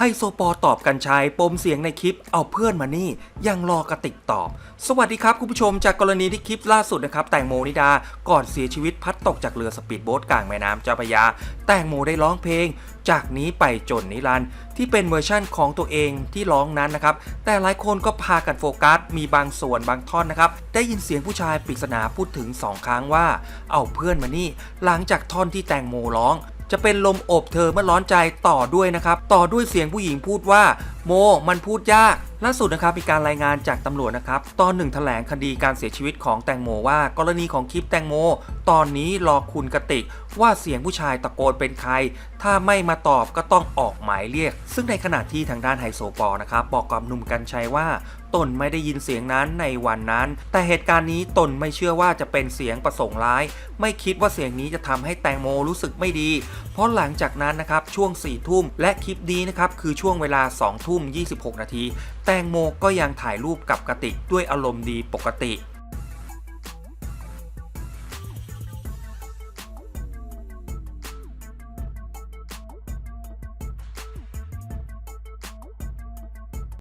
ไฮโซปอตอบกันชัยปมเสียงในคลิปเอาเพื่อนมานี่ยังรอกระติกตอบ สวัสดีครับคุณผู้ชมจากกรณีที่คลิปล่าสุดนะครับแตงโมนิดาก่อนเสียชีวิตพัดตกจากเรือสปีดโบ๊ทกลางแม่น้ำเจ้าพระยา แตงโมได้ร้องเพลง จากนี้ไปจนนิรันดร์ที่เป็นเวอร์ชั่นของตัวเองที่ร้องนั้นนะครับแต่หลายคนก็พากันโฟกัสมีบางส่วนบางท่อนนะครับได้ยินเสียงผู้ชายปริศนาพูดถึงสองครั้งว่า เอาเพื่อนมานี่หลังจากท่อนที่แตงโมร้อง จะเป็นลมอบเธอเมื่อร้อนใจต่อด้วยนะครับ ต่อด้วยเสียงผู้หญิงพูดว่า โม มันพูดยากล่าสุดนะครับมีการรายงานจากตำรวจนะครับ ตอนหนึ่งแถลงคดีการเสียชีวิตของแตงโมว่า กรณีของคลิปแตงโม ตอนนี้รอคุณกติก ว่าเสียงผู้ชายตะโกนเป็นใคร ถ้าไม่มาตอบก็ต้องออกหมายเรียก ซึ่งในขณะที่ทางด้านไฮโซปอนะครับ บอกกับหนุ่มกัญชัยว่าตนไม่ได้ยินเสียงนั้นในวันนั้น แต่เหตุการณ์นี้ตนไม่เชื่อว่าจะเป็นเสียงประสงค์ร้าย ไม่คิดว่าเสียงนี้จะทำให้แตงโมรู้สึกไม่ดี เพราะหลังจากนั้นนะครับช่วง4ี่ทุ่มและคลิปนี้นะครับคือช่วงเวลา2ทุ่ม26 นาที แตงโมก็ยังถ่ายรูปกับกติกด้วยอารมณ์ดีปกติ